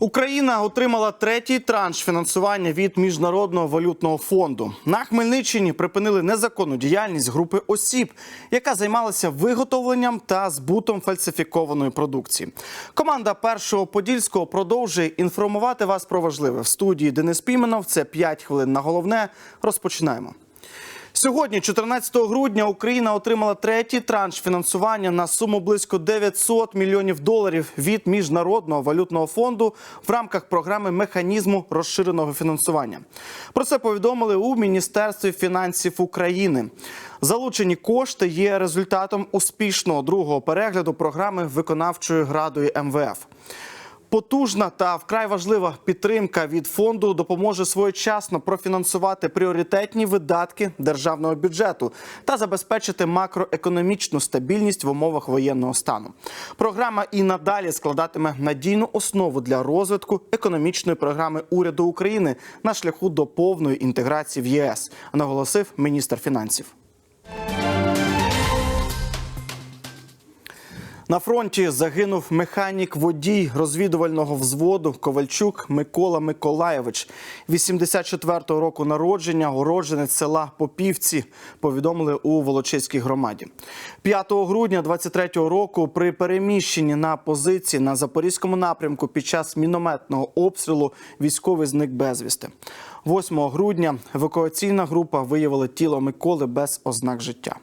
Україна отримала третій транш фінансування від міжнародного валютного фонду. На Хмельниччині припинили незаконну діяльність групи осіб, яка займалася виготовленням та збутом фальсифікованої продукції. Команда першого подільського продовжує інформувати вас про важливе в студії Денис Піменов. Це 5 хвилин на головне. Розпочинаємо. Сьогодні, 14 грудня, Україна отримала третій транш фінансування на суму близько 900 мільйонів доларів від міжнародного валютного фонду в рамках програми механізму розширеного фінансування. Про це повідомили у Міністерстві фінансів України. Залучені кошти є результатом успішного другого перегляду програми виконавчою градою МВФ. Потужна та вкрай важлива підтримка від фонду допоможе своєчасно профінансувати пріоритетні видатки державного бюджету та забезпечити макроекономічну стабільність в умовах воєнного стану. Програма і надалі складатиме надійну основу для розвитку економічної програми уряду України на шляху до повної інтеграції в ЄС, наголосив міністр фінансів. На фронті загинув механік водій розвідувального взводу Ковальчук Микола Миколаєвич, 84-го року народження, уродженець села Попівці. Повідомили у Волочиській громаді. 5 грудня 23-го року при переміщенні на позиції на запорізькому напрямку під час мінометного обстрілу військовий зник безвісти. 8 грудня евакуаційна група виявила тіло Миколи без ознак життя.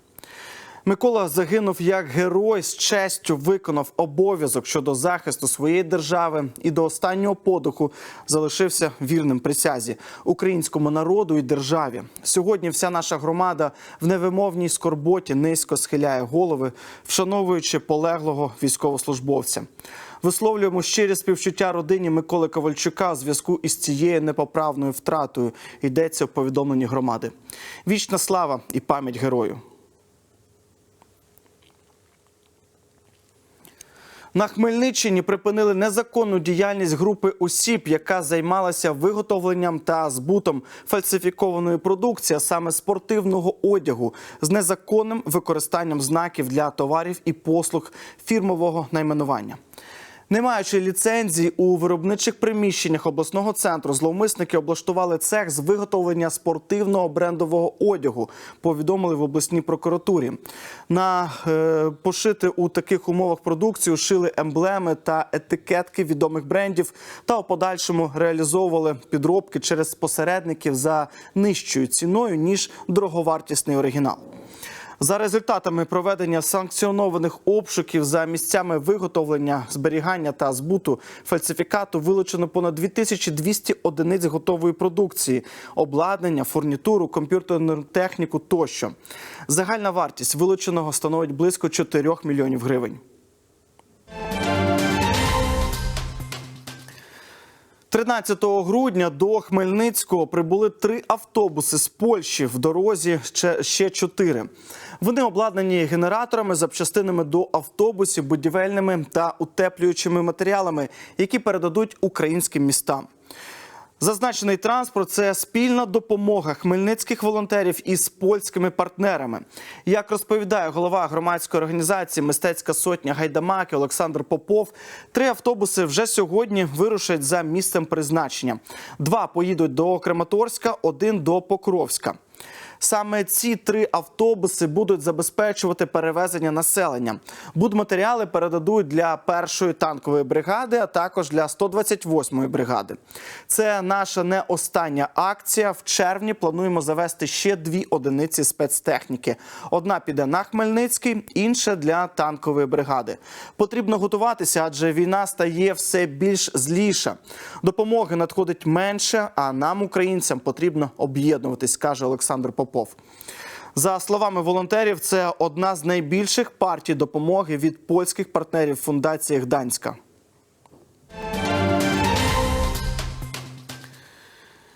Микола загинув як герой з честю виконав обов'язок щодо захисту своєї держави і до останнього подиху залишився вірним присязі українському народу і державі. Сьогодні вся наша громада в невимовній скорботі низько схиляє голови, вшановуючи полеглого військовослужбовця. Висловлюємо щирі співчуття родині Миколи Ковальчука у зв'язку із цією непоправною втратою. Йдеться в повідомленні громади. Вічна слава і пам'ять герою. На Хмельниччині припинили незаконну діяльність групи осіб, яка займалася виготовленням та збутом фальсифікованої продукції, а саме спортивного одягу, з незаконним використанням знаків для товарів і послуг фірмового найменування. Не маючи ліцензії у виробничих приміщеннях обласного центру, зловмисники облаштували цех з виготовлення спортивного брендового одягу. Повідомили в обласній прокуратурі. На е, пошити у таких умовах продукцію шили емблеми та етикетки відомих брендів та у подальшому реалізовували підробки через посередників за нижчою ціною ніж дороговартісний оригінал. За результатами проведення санкціонованих обшуків за місцями виготовлення, зберігання та збуту фальсифікату вилучено понад 2200 одиниць готової продукції, обладнання, фурнітуру, комп'ютерну техніку тощо. Загальна вартість вилученого становить близько 4 мільйонів гривень. 13 грудня до Хмельницького прибули три автобуси з Польщі в дорозі ще, ще чотири. Вони обладнані генераторами, запчастинами до автобусів, будівельними та утеплюючими матеріалами, які передадуть українським містам. Зазначений транспорт це спільна допомога хмельницьких волонтерів із польськими партнерами. Як розповідає голова громадської організації Мистецька сотня Гайдамаки Олександр Попов, три автобуси вже сьогодні вирушать за місцем призначення. Два поїдуть до Краматорська, один до Покровська. Саме ці три автобуси будуть забезпечувати перевезення населення. Будматеріали передадуть для першої танкової бригади, а також для 128-ї бригади. Це наша не остання акція. В червні плануємо завести ще дві одиниці спецтехніки. Одна піде на Хмельницький, інша для танкової бригади. Потрібно готуватися, адже війна стає все більш зліша. Допомоги надходить менше, а нам, українцям, потрібно об'єднуватись, каже Олександр Попов. За словами волонтерів, це одна з найбільших партій допомоги від польських партнерів фундації Гданська.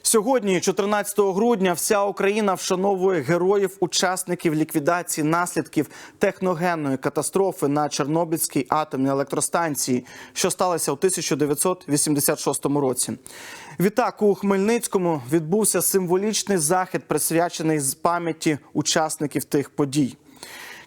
Сьогодні, 14 грудня, вся Україна вшановує героїв, учасників ліквідації наслідків техногенної катастрофи на Чорнобильській атомній електростанції, що сталося у 1986 році. Відтак у Хмельницькому відбувся символічний захід, присвячений з пам'яті учасників тих подій.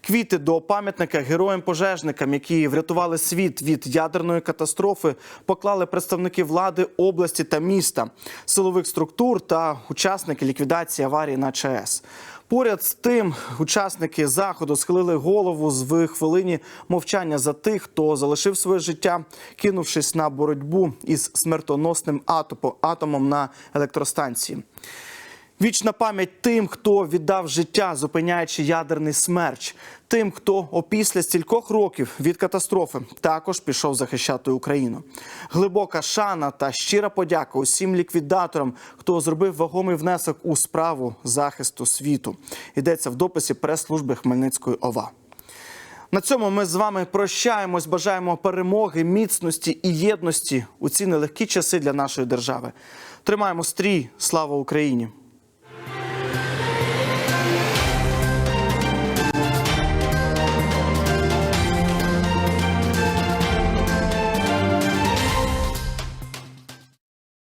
Квіти до пам'ятника героям-пожежникам, які врятували світ від ядерної катастрофи, поклали представники влади області та міста, силових структур та учасники ліквідації аварії на ЧАЕС. Поряд з тим, учасники заходу схилили голову з хвилині мовчання за тих, хто залишив своє життя, кинувшись на боротьбу із смертоносним атопо- атомом на електростанції. Вічна пам'ять тим, хто віддав життя, зупиняючи ядерний смерч, тим, хто опісля стількох років від катастрофи також пішов захищати Україну. Глибока шана та щира подяка усім ліквідаторам, хто зробив вагомий внесок у справу захисту світу. Йдеться в дописі прес-служби Хмельницької ОВА. На цьому ми з вами прощаємось. Бажаємо перемоги, міцності і єдності у ці нелегкі часи для нашої держави. Тримаємо стрій. Слава Україні!